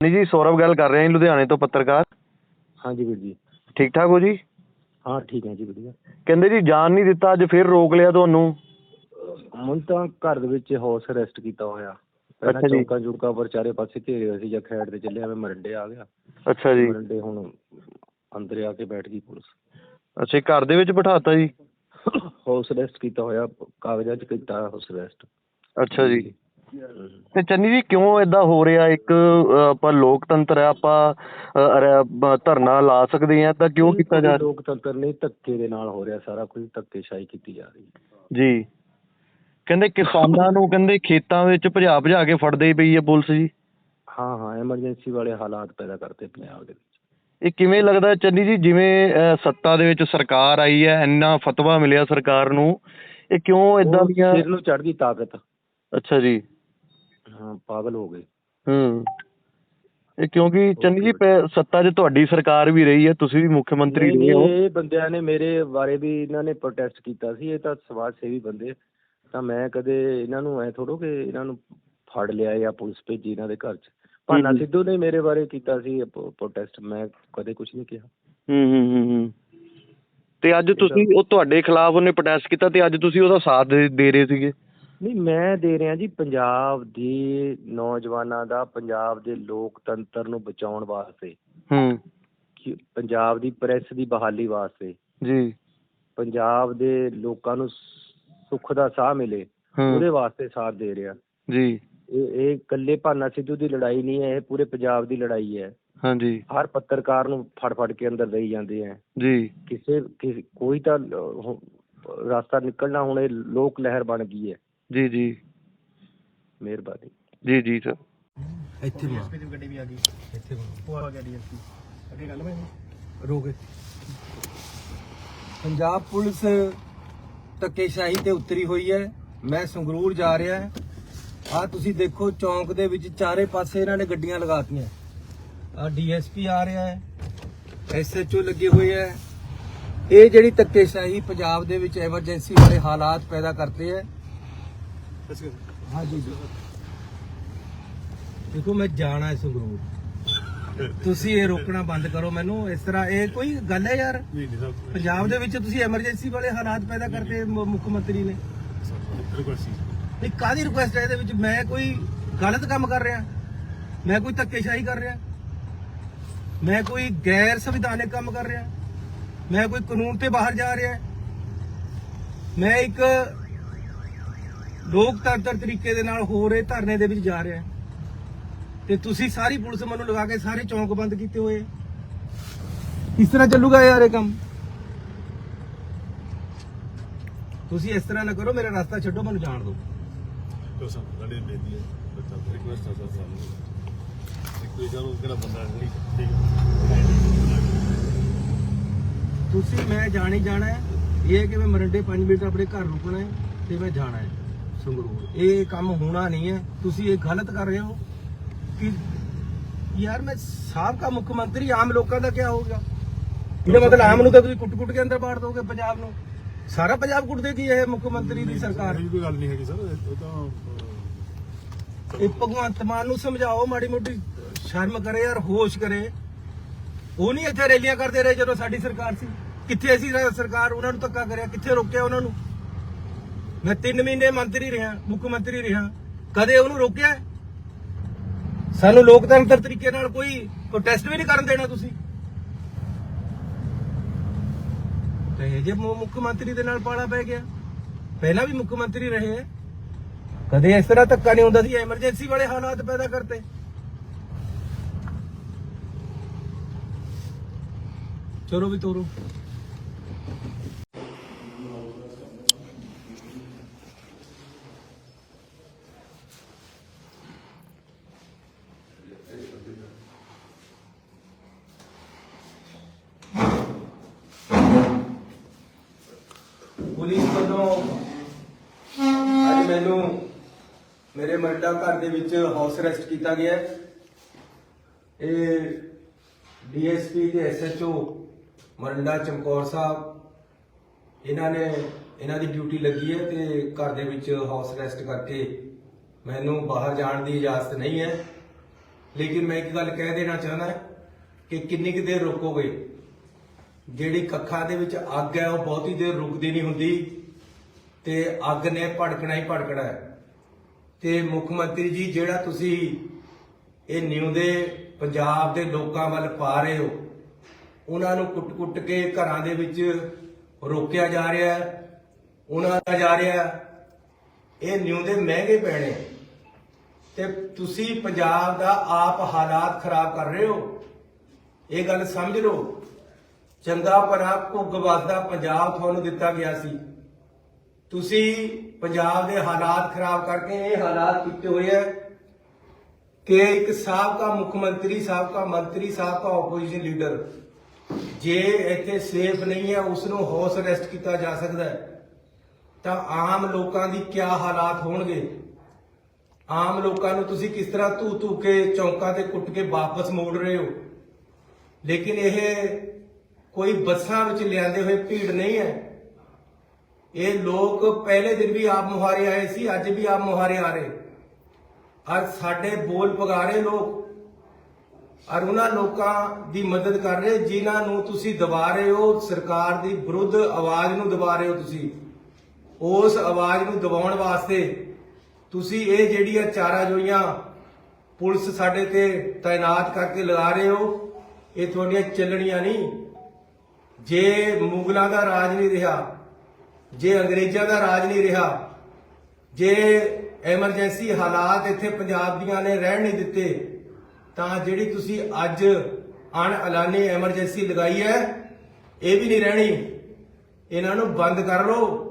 ਨਹੀਂ ਜੀ ਸੌਰਵ ਗੱਲ ਕਰ ਰਹੇ ਜੀ, ਲੁਧਿਆਣੇ ਤੋਂ ਪੱਤਰਕਾਰ। ਹਾਂਜੀ ਵੀਰ ਜੀ। ਠੀਕ ਠਾਕ ਹੋ ਜੀ? ਹਾਂ ਠੀਕ ਹੈ ਜੀ ਵਧੀਆ। ਕਹਿੰਦੇ ਜੀ ਜਾਣ ਨਹੀਂ ਦਿੱਤਾ ਅੱਜ ਫਿਰ ਰੋਕ ਲਿਆ ਤੁਹਾਨੂੰ? ਹੁਣ ਤਾਂ ਘਰ ਦੇ ਵਿੱਚ ਹਾਊਸ ਅਰੈਸਟ ਕੀਤਾ ਹੋਇਆ। ਪਹਿਲਾਂ ਅੱਛਾ ਜੀ। ਚੌਂਕਾਂ ਚੁੜਕਾਂ ਪਰ ਚਾਰੇ ਪਾਸੇ ਘੇਰੇ ਹੋਏ ਸੀ ਜਾਂ ਖੈੜ ਤੇ ਚੱਲਿਆ ਮੈਂ ਮਰੰਡੇ ਆ ਗਿਆ। ਅੱਛਾ ਜੀ। ਮਰੰਡੇ ਹੁਣ ਅੰਦਰ ਆ ਕੇ ਬੈਠ ਗਈ ਪੁਲਿਸ। ਅੱਛਾ ਜੀ, ਘਰ ਦੇ ਵਿੱਚ ਬਿਠਾਤਾ ਜੀ? ਹਾਊਸ ਅਰੈਸਟ ਕੀਤਾ ਹੋਇਆ ਕਾਗਜ਼ਾਂ 'ਚ ਕੀਤਾ ਹਾਊਸ ਅਰੈਸਟ ਅੱਛਾ ਜੀ। ਤੇ ਚੰਨੀ ਜੀ ਕਿਉਂ ਇਦਾਂ ਹੋ ਰਿਹਾ? ਇੱਕ ਆਪਾਂ ਲੋਕਤੰਤਰ ਹੈ ਆਪਾਂ ਧਰਨਾ ਲਾ ਸਕਦੇ ਹਾਂ ਤਾਂ ਕਿਉਂ ਕੀਤਾ ਜਾ ਰਿਹਾ? ਲੋਕਤੰਤਰ ਨਹੀਂ ਧੱਕੇ ਦੇ ਨਾਲ ਹੋ ਰਿਹਾ ਸਾਰਾ ਕੁਝ ਧੱਕੇਸ਼ਾਹੀ ਕੀਤੀ ਜਾ ਰਹੀ ਜੀ। ਕਹਿੰਦੇ ਕਿਸਾਨਾਂ ਨੂੰ ਕਹਿੰਦੇ ਖੇਤਾਂ ਵਿੱਚ ਭਜਾ ਭਜਾ ਕੇ ਫੜਦੇ ਪਈ ਹੈ ਪੁਲਿਸ ਜੀ। ਹਾਂ ਹਾਂ ਐਮਰਜੈਂਸੀ ਵਾਲੇ ਹਾਲਾਤ ਪੈਦਾ ਕਰਤੇ ਪੰਜਾਬ ਦੇ ਵਿੱਚ। ਇਹ ਕਿਵੇਂ ਲੱਗਦਾ ਚੰਨੀ ਜੀ ਜਿਵੇਂ ਸੱਤਾ ਦੇ ਵਿੱਚ ਸਰਕਾਰ ਆਈ ਹੈ ਇੰਨਾ ਫਤਵਾ ਮਿਲਿਆ ਸਰਕਾਰ ਨੂੰ ਇਹ ਕਿਉਂ ਇਦਾਂ ਦੀਆਂ ਸਿਰ ਨੂੰ ਚੜ੍ਹਦੀ ਤਾਕਤ। ਅੱਛਾ ਜੀ। ਹਾਂ ਪਾਗਲ ਹੋ ਗਏ। ਹੂੰ। ਇਹ ਕਿਉਂਕਿ ਚੰਨੀ ਜੀ ਪੈ- ਸੱਤਾ 'ਚ ਤੁਹਾਡੀ ਸਰਕਾਰ ਵੀ ਰਹੀ ਹੈ ਤੁਸੀਂ ਵੀ ਮੁੱਖ ਮੰਤਰੀ ਨਹੀਂ, ਰਹੇ ਹੋ। ਨਹੀਂ, ਇਹ ਬੰਦਿਆਂ ਨੇ ਮੇਰੇ ਬਾਰੇ ਵੀ ਇਹਨਾਂ ਨੇ ਪ੍ਰੋਟੈਸਟ ਕੀਤਾ ਸੀ ਇਹ ਤਾਂ ਸਮਾਜ ਸੇਵੀ ਬੰਦੇ। ਤਾਂ ਮੈਂ ਕਦੇ ਇਹਨਾਂ ਨੂੰ ਐ ਥੋੜੋ ਕਿ ਇਹਨਾਂ ਨੂੰ ਫੜ ਲਿਆ ਜਾਂ ਪੁਲਿਸ ਭੇਜੀ ਇਹਨਾਂ ਦੇ ਘਰ 'ਚ। ਭਾਨਾ। ਸਿੱਧੂ ਨੇ ਮੇਰੇ ਬਾਰੇ ਕੀਤਾ ਸੀ ਪ੍ਰੋਟੈਸਟ ਮੈਂ ਕਦੇ ਕੁਝ ਨਹੀਂ ਕਿਹਾ। ਹੂੰ ਹੂੰ ਹੂੰ ਹੂੰ। ਤੇ ਅੱਜ ਤੁਸੀਂ ਉਹ ਤੁਹਾਡੇ ਖਿਲਾਫ ਉਹਨੇ ਪ੍ਰੋਟੈਸਟ ਕੀਤਾ ਤੇ ਅੱਜ ਤੁਸੀਂ ਉਹਦਾ ਸਾਥ ਦੇ ਦੇ ਰਹੇ ਸੀਗੇ। ਨਹੀਂ ਮੈਂ ਦੇ ਰਿਹਾ ਜੀ ਪੰਜਾਬ ਦੇ ਨੌਜਵਾਨਾਂ ਦਾ ਪੰਜਾਬ ਦੇ ਲੋਕਤੰਤਰ ਨੂੰ ਬਚਾਉਣ ਵਾਸਤੇ। ਹੂੰ। ਪੰਜਾਬ ਦੀ ਪ੍ਰੈਸ ਦੀ ਬਹਾਲੀ ਵਾਸਤੇ। ਜੀ। ਪੰਜਾਬ ਦੇ ਲੋਕਾਂ ਨੂੰ ਸੁੱਖ ਦਾ ਸਾਹ ਮਿਲੇ ਉਹਦੇ ਵਾਸਤੇ ਸਾਥ ਦੇ ਰਿਹਾ। ਜੀ। ਇਹ ਇਹ ਇਕੱਲੇ ਭਾਨਾ ਸਿੱਧੂ ਦੀ ਲੜਾਈ ਨਹੀਂ ਹੈ ਇਹ ਪੂਰੇ ਪੰਜਾਬ ਦੀ ਲੜਾਈ ਹੈ। ਹਾਂਜੀ। ਹਰ ਪੱਤਰਕਾਰ ਨੂੰ ਫੜ ਫੜ ਕੇ ਅੰਦਰ ਦੇਈ ਜਾਂਦੇ ਹੈ। ਜੀ। ਕਿਸੇ ਕੋਈ ਤਾਂ ਰਸਤਾ ਨਿਕਲਣਾ ਹੁਣ ਇਹ ਲੋਕ ਲਹਿਰ ਬਣ ਗਈ ਹੈ। ਜੀ ਜੀ। ਮਿਹਰਬਾਨੀ। ਜੀ ਜੀ ਸਰ। ਇੱਥੇ ਦੀ ਗੱਡੀ ਵੀ ਆ ਗਈ। ਇੱਥੇ ਉਹ ਆ ਗਿਆ ਡੀਐਸਪੀ। ਅੱਗੇ ਗੱਲ ਮੈਂ ਰੋਕੇ ਪੰਜਾਬ ਪੁਲਿਸ ਧੱਕੇਸ਼ਾਹੀ ਤੇ ਉਤਰੀ ਹੋਈ ਹੈ। ਮੈਂ ਸੰਗਰੂਰ ਜਾ ਰਿਹਾ ਹਾਂ। ਆ ਤੁਸੀਂ ਦੇਖੋ ਚੌਂਕ ਦੇ ਵਿੱਚ ਚਾਰੇ ਪਾਸੇ ਇਹਨਾਂ ਨੇ ਗੱਡੀਆਂ ਲਗਾਤੀਆਂ। ਆ ਡੀਐਸਪੀ ਆ ਰਿਹਾ ਹੈ। ਐਸਐਚਓ ਲੱਗੇ ਹੋਏ ਹੈ। ਇਹ ਜਿਹੜੀ ਧੱਕੇਸ਼ਾਹੀ ਪੰਜਾਬ ਦੇ ਵਿੱਚ ਐਮਰਜੈਂਸੀ ਵਾਲੇ ਹਾਲਾਤ ਪੈਦਾ ਕਰਤੇ ਹੈ ਹਾਂ ਜੀ ਜੀ ਦੇਖੋ ਮੈਂ ਜਾਣਾ ਹੈ ਸੰਗਰੂਰ ਤੁਸੀਂ ਇਹ ਰੋਕਣਾ ਬੰਦ ਕਰੋ ਮੈਨੂੰ। ਇਸ ਤਰ੍ਹਾਂ ਇਹ ਕੋਈ ਗੱਲ ਹੈ ਯਾਰ? ਪੰਜਾਬ ਦੇ ਵਿੱਚ ਤੁਸੀਂ ਐਮਰਜੈਂਸੀ ਵਾਲੇ ਹਾਲਾਤ ਪੈਦਾ ਕਰਕੇ ਮ- ਮੁੱਖ ਮੰਤਰੀ ਨੇ। ਇਹ ਕਾਦੀ ਰਿਕੁਐਸਟ ਹੈ ਇਹਦੇ ਵਿੱਚ? ਮੈਂ ਕੋਈ ਗਲਤ ਕੰਮ ਕਰ ਰਿਹਾ? ਮੈਂ ਕੋਈ ਧੱਕੇਸ਼ਾਹੀ ਕਰ ਰਿਹਾ? ਮੈਂ ਕੋਈ ਗੈਰ ਸੰਵਿਧਾਨਿਕ ਕੰਮ ਕਰ ਰਿਹਾ? ਮੈਂ ਕੋਈ ਕਾਨੂੰਨ ਤੇ ਬਾਹਰ ਜਾ ਰਿਹਾ? ਮੈਂ ਇੱਕ ਲੋਕ ਤਰ ਤਰੀਕੇ ਦੇ ਨਾਲ ਹੋ ਰਹੇ ਧਰਨੇ ਦੇ ਵਿੱਚ ਜਾ ਰਿਹਾ ਤੇ ਤੁਸੀਂ ਸਾਰੀ ਪੁਲਿਸ ਮੈਨੂੰ ਲਗਾ ਕੇ ਸਾਰੇ ਚੌਂਕ ਬੰਦ ਕੀਤੇ ਹੋਏ ਇਸ ਤਰ੍ਹਾਂ ਚੱਲੂਗਾ ਯਾਰ ਇਹ ਕੰਮ? ਤੁਸੀਂ ਇਸ ਤਰ੍ਹਾਂ ਨਾ ਕਰੋ ਮੇਰਾ ਰਸਤਾ ਛੱਡੋ ਮੈਨੂੰ ਜਾਣ ਦਿਓ। ਤੁਸੀਂ ਮੈਂ ਜਾਣੀ ਜਾਣਾ ਹੈ ਇਹ ਕਿ ਮੈਂ ਮਰੰਡੇ 5 ਮਿੰਟ ਆਪਣੇ ਘਰ ਰੁਕਣਾ ਹੈ ਤੇ ਮੈਂ ਜਾਣਾ ਹੈ। ਸੰਗਰੂਰ ਇਹ ਕੰਮ ਹੋਣਾ ਨਹੀਂ ਹੈ। ਤੁਸੀਂ ਇਹ ਗਲਤ ਕਰ ਰਹੇ ਹੋ ਕਿ ਯਾਰ ਮੈਂ ਸਾਬਕਾ ਮੁੱਖ ਮੰਤਰੀ ਆਮ ਲੋਕਾਂ ਦਾ ਕੀ ਹੋਊਗਾ ਇਹਦਾ ਮਤਲਬ ਆਮ ਨੂੰ ਤਾਂ ਤੁਸੀਂ ਕੁੱਟ-ਕੁੱਟ ਕੇ ਅੰਦਰ ਬਾੜ ਦੋਗੇ ਪੰਜਾਬ ਨੂੰ। ਸਾਰਾ ਪੰਜਾਬ ਕੁੱਟ ਦੇਗੀ ਇਹ ਮੁੱਖ ਮੰਤਰੀ ਦੀ ਸਰਕਾਰ? ਇਹ ਕੋਈ ਗੱਲ ਨਹੀਂ ਹੈਗੀ ਸਰ ਇਹ ਤਾਂ ਇਹ ਭਗਵੰਤ ਮਾਨ ਨੂੰ ਸਮਝਾਓ ਮਾੜੀ ਮੋਟੀ। ਸ਼ਰਮ ਕਰੇ ਯਾਰ ਹੋਸ਼ ਕਰੇ। ਉਹ ਨਹੀਂ ਇੱਥੇ ਰੈਲੀਆਂ ਕਰਦੇ ਰਹੇ ਜਦੋਂ ਸਾਡੀ ਸਰਕਾਰ ਸੀ। ਕਿੱਥੇ ਸੀ ਸਰਕਾਰ ਉਹਨਾਂ ਨੂੰ ਧੱਕਾ ਕਰਿਆ ਕਿੱਥੇ ਰੋਕਿਆ ਉਹਨਾਂ ਨੂੰ? ਮੈਂ 3 ਮਹੀਨੇ ਮੰਤਰੀ ਰਿਹਾ, ਮੁੱਖ ਮੰਤਰੀ ਰਿਹਾ। ਕਦੇ ਉਹਨੂੰ ਰੋਕਿਆ? ਸਾਨੂੰ ਲੋਕਤੰਤਰ ਤਰੀਕੇ ਨਾਲ ਕੋਈ ਪ੍ਰੋਟੈਸਟ ਵੀ ਨਹੀਂ ਕਰਨ ਦੇਣਾ ਤੁਸੀਂ। ਤੇ ਜੇ ਮੁੱਖ ਮੰਤਰੀ ਦੇ ਨਾਲ ਪਾਲਾ ਪੈ ਗਿਆ। ਪਹਿਲਾਂ ਵੀ ਮੁੱਖ ਮੰਤਰੀ ਰਹੇ ਹੈ ਕਦੇ ਇਸ ਤਰ੍ਹਾਂ ਧੱਕਾ ਨਹੀਂ ਹੁੰਦਾ ਸੀ ਐਮਰਜੈਂਸੀ ਵਾਲੇ ਹਾਲਾਤ ਪੈਦਾ ਕਰਤੇ। ਚਲੋ ਵੀ ਤੋਰੋ ਪੁਲਿਸ ਵੱਲੋਂ ਅੱਜ ਮੈਨੂੰ ਮੇਰੇ ਮਰਡਾ ਘਰ ਦੇ ਵਿੱਚ ਹਾਊਸ ਅਰੈਸਟ ਕੀਤਾ ਗਿਆ ਹੈ। ਇਹ ਡੀਐਸਪੀ ਤੇ ਐਸਐਚਓ ਮਰੰਡਾ ਚਮਕੌਰ ਸਾਹਿਬ, ਇਹਨਾਂ ਨੇ ਇਹਨਾਂ ਦੀ ਡਿਊਟੀ ਲੱਗੀ ਹੈ ਤੇ ਘਰ ਦੇ ਵਿੱਚ ਹਾਊਸ ਅਰੈਸਟ ਕਰਕੇ ਮੈਨੂੰ ਬਾਹਰ ਜਾਣ ਦੀ ਇਜਾਜ਼ਤ ਨਹੀਂ ਹੈ। ਲੇਕਿਨ ਮੈਂ ਇੱਕ ਗੱਲ ਕਹਿ ਦੇਣਾ ਚਾਹੁੰਦਾ ਕਿ ਕਿੰਨੀ ਕੁ ਦੇਰ ਰੁਕੋਗੇ? ਜਿਹੜੀ ਕੱਖਾਂ ਦੇ ਵਿੱਚ ਅੱਗ ਹੈ, ਉਹ ਬਹੁਤੀ ਦੇਰ ਰੁਕਦੀ ਨਹੀਂ ਹੁੰਦੀ। ਤੇ ਅੱਗ ਨੇ ਭੜਕਣਾ ਹੀ ਭੜਕਣਾ ਹੈ। ਤੇ ਮੁੱਖ ਮੰਤਰੀ ਜੀ, ਜਿਹੜਾ ਤੁਸੀਂ ਇਹ ਨਿਉਂਦੇ ਪੰਜਾਬ ਦੇ ਲੋਕਾਂ ਵੱਲ ਪਾ ਰਹੇ ਹੋ, ਉਹਨਾਂ ਨੂੰ ਕੁੱਟ-ਕੁੱਟ ਕੇ ਘਰਾਂ ਦੇ ਵਿੱਚ ਰੋਕਿਆ ਜਾ ਰਿਹਾ ਹੈ, ਉਹਨਾਂ ਦਾ ਜਾ ਰਿਹਾ ਹੈ। ਇਹ ਨਿਉਂਦੇ ਮਹਿੰਗੇ ਪੈਣੇ। ਤੇ ਤੁਸੀਂ ਪੰਜਾਬ ਦਾ ਆਪ ਹਾਲਾਤ ਖਰਾਬ ਕਰ ਰਹੇ ਹੋ। ਇਹ ਗੱਲ ਸਮਝ ਲਓ। ਚੰਗਾ ਭਰਾ ਭੁੱਗ ਵਸਦਾ ਪੰਜਾਬ ਤੁਹਾਨੂੰ ਦਿੱਤਾ ਗਿਆ ਸੀ। ਤੁਸੀਂ ਪੰਜਾਬ ਦੇ ਹਾਲਾਤ ਖਰਾਬ ਕਰਕੇ ਇਹ ਹਾਲਾਤ ਕੀਤੇ ਹੋਏ ਹੈ ਕਿ ਇੱਕ ਸਾਬਕਾ ਮੁੱਖ ਮੰਤਰੀ, ਸਾਬਕਾ ਮੰਤਰੀ, ਸਾਬਕਾ ਆਪੋਜੀਸ਼ਨ ਲੀਡਰ ਜੇ ਇੱਥੇ ਸੇਫ ਨਹੀਂ ਹੈ ਉਸ ਨੂੰ ਹਾਊਸ ਅਰੈਸਟ ਕੀਤਾ ਜਾ ਸਕਦਾ ਹੈ। ਤਾਂ ਆਮ ਲੋਕਾਂ ਦੀ ਕੀ ਹਾਲਾਤ ਹੋਣਗੇ? ਆਮ ਲੋਕਾਂ ਨੂੰ ਤੁਸੀਂ ਕਿਸ ਤਰ੍ਹਾਂ ਧੂ ਧੂ ਕੇ ਚੌਂਕਾਂ ਤੇ ਕੁੱਟ ਕੇ ਵਾਪਸ ਮੋੜ ਰਹੇ ਹੋ? ਲੇਕਿਨ ਇਹ ਕੋਈ ਬੱਸਾਂ ਵਿੱਚ ਲਿਆਂਦੇ ਹੋਏ ਭੀੜ ਨਹੀਂ ਹੈ। ਇਹ ਲੋਕ ਪਹਿਲੇ ਦਿਨ ਵੀ ਆਪ ਮੁਹਾਰੇ ਆਏ ਸੀ, ਅੱਜ ਵੀ ਆਪ ਮੁਹਾਰੇ ਆ ਰਹੇ। ਔਰ ਸਾਡੇ ਬੋਲ ਪਗਾਰੇ ਲੋਕ ਔਰ ਉਹਨਾਂ ਲੋਕਾਂ ਦੀ ਮਦਦ ਕਰ ਰਹੇ, ਜਿਨ੍ਹਾਂ ਨੂੰ ਤੁਸੀਂ ਦਬਾ ਰਹੇ ਹੋ, ਸਰਕਾਰ ਦੀ ਵਿਰੁੱਧ ਆਵਾਜ਼ ਨੂੰ ਦਬਾ ਰਹੇ ਹੋ ਤੁਸੀਂ। ਉਸ ਆਵਾਜ਼ ਨੂੰ ਦਬਾਉਣ ਵਾਸਤੇ ਤੁਸੀਂ ਇਹ ਜਿਹੜੀਆਂ ਚਾਰਾ ਜੋਈਆਂ ਪੁਲਿਸ ਸਾਡੇ ਤੇ ਤਾਇਨਾਤ ਕਰਕੇ ਲਗਾ ਰਹੇ ਹੋ, ਇਹ ਤੁਹਾਡੀਆਂ ਚੱਲਣੀਆਂ ਨਹੀਂ। ਜੇ ਮੁਗਲਾਂ ਦਾ ਰਾਜ ਨਹੀਂ ਰਿਹਾ ਜੇ ਅੰਗਰੇਜ਼ਾਂ ਦਾ ਰਾਜ ਨਹੀਂ ਰਿਹਾ, ਜੇ ਐਮਰਜੈਂਸੀ ਹਾਲਾਤ ਇੱਥੇ ਪੰਜਾਬ ਦੀਆਂ ਨੇ ਰਹਿਣ ਨਹੀਂ ਦਿੱਤੇ, ਤਾਂ ਜਿਹੜੀ ਤੁਸੀਂ ਅੱਜ ਅਣ ਐਲਾਨੀ ਐਮਰਜੈਂਸੀ ਲਗਾਈ ਹੈ, ਇਹ ਵੀ ਨਹੀਂ ਰਹਿਣੀ। ਇਹਨਾਂ ਨੂੰ ਬੰਦ ਕਰ ਲਓ।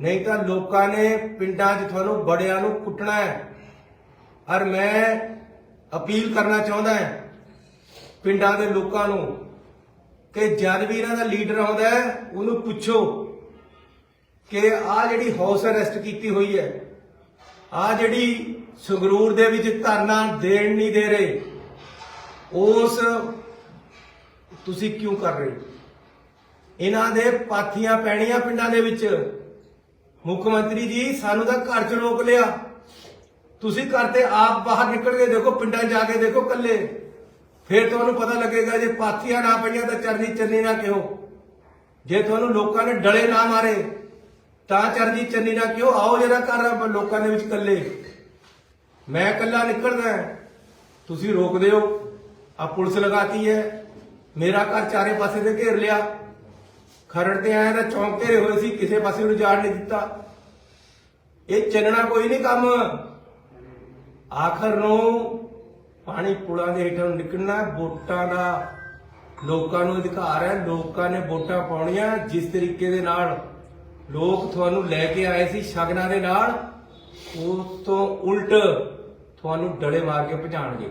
ਨਹੀਂ ਤਾਂ ਲੋਕਾਂ ਨੇ ਪਿੰਡਾਂ 'ਚ ਤੁਹਾਨੂੰ ਬੜਿਆਂ ਨੂੰ ਕੁੱਟਣਾ ਹੈ। ਔਰ ਮੈਂ ਅਪੀਲ ਕਰਨਾ ਚਾਹੁੰਦਾ ਹਾਂ ਪਿੰਡਾਂ ਦੇ ਲੋਕਾਂ ਨੂੰ ਕਿ ਜਦ ਵੀ ਇਹਨਾਂ ਦਾ ਲੀਡਰ ਆਉਂਦਾ ਉਹਨੂੰ ਪੁੱਛੋ। ਕਿ ਆ ਜਿਹੜੀ ਹਾਊਸ ਅਰੈਸਟ ਕੀਤੀ ਹੋਈ ਹੈ ਆ ਜਿਹੜੀ ਸੰਗਰੂਰ ਦੇ ਵਿੱਚ ਧਰਨਾ ਦੇਣ ਨਹੀਂ ਦੇ ਰਹੇ, ਉਸ ਤੁਸੀਂ ਕਿਉਂ ਕਰ ਰਹੇ? ਇਹਨਾਂ ਦੇ ਪਾਥੀਆਂ ਪੈਣੀਆਂ ਪਿੰਡਾਂ ਦੇ ਵਿੱਚ। ਮੁੱਖ ਮੰਤਰੀ ਜੀ, ਸਾਨੂੰ ਤਾਂ ਘਰ 'ਚ ਰੋਕ ਲਿਆ। ਤੁਸੀਂ ਘਰ ਤੇ ਆਪ ਬਾਹਰ ਨਿਕਲ ਕੇ ਦੇਖੋ, ਪਿੰਡਾਂ 'ਚ ਜਾ ਕੇ ਦੇਖੋ ਕੱਲੇ ਫਿਰ ਤੁਹਾਨੂੰ ਪਤਾ ਲੱਗੇਗਾ, ਜੇ ਪਾਥੀਆਂ ਨਾ ਪਈਆਂ ਤਾਂ ਚਰਨੀ ਚਰਨੀ ਨਾ ਕਿਉਂ ਜੇ ਤੁਹਾਨੂੰ ਲੋਕਾਂ ਨੇ ਡਲੇ ਨਾ ਮਾਰੇ ਤਾਂ ਚਰਨੀ ਚੰਨੀ ਨਾ ਕਿਉਂ? ਆਓ ਜਰਾ ਘਰ ਲੋਕਾਂ ਦੇ ਵਿੱਚ ਇਕੱਲੇ। ਮੈਂ ਇਕੱਲਾ ਨਿਕਲਦਾ ਤੁਸੀਂ ਰੋਕਦੇ ਹੋ। ਆ ਪੁਲਿਸ ਲਗਾਤੀ ਹੈ। ਮੇਰਾ ਘਰ ਚਾਰੇ ਪਾਸੇ ਤੇ ਘੇਰ ਲਿਆ। ਖਰੜ ਤੇ ਆਇਆ ਤਾਂ ਚੌਂਕ ਘੇਰੇ ਹੋਏ ਸੀ। ਕਿਸੇ ਪਾਸੇ ਨੂੰ ਜਾਣ ਨਹੀਂ ਦਿੱਤਾ। ਇਹ ਚੱਲਣਾ ਕੋਈ ਨਹੀਂ ਕੰਮ। ਆਖਰ ਨੂੰ ਪਾਣੀ ਪੁਲਾਂ ਦੇ ਹੇਠੋਂ ਨਿਕਲਣਾ ਵੋਟਾਂ ਦਾ ਲੋਕਾਂ ਨੂੰ ਅਧਿਕਾਰ ਹੈ। ਲੋਕਾਂ ਨੇ ਵੋਟਾਂ ਪਾਉਣੀਆਂ ਜਿਸ ਤਰੀਕੇ ਦੇ ਨਾਲ। ਲੋਕ ਤੁਹਾਨੂੰ ਲੈ ਕੇ ਆਏ ਸੀ ਸ਼ਗਨਾਂ ਦੇ ਨਾਲ, ਉਸ ਤੋਂ ਉਲਟ ਤੁਹਾਨੂੰ ਡਲੇ ਮਾਰ ਕੇ ਭਜਾਣਗੇ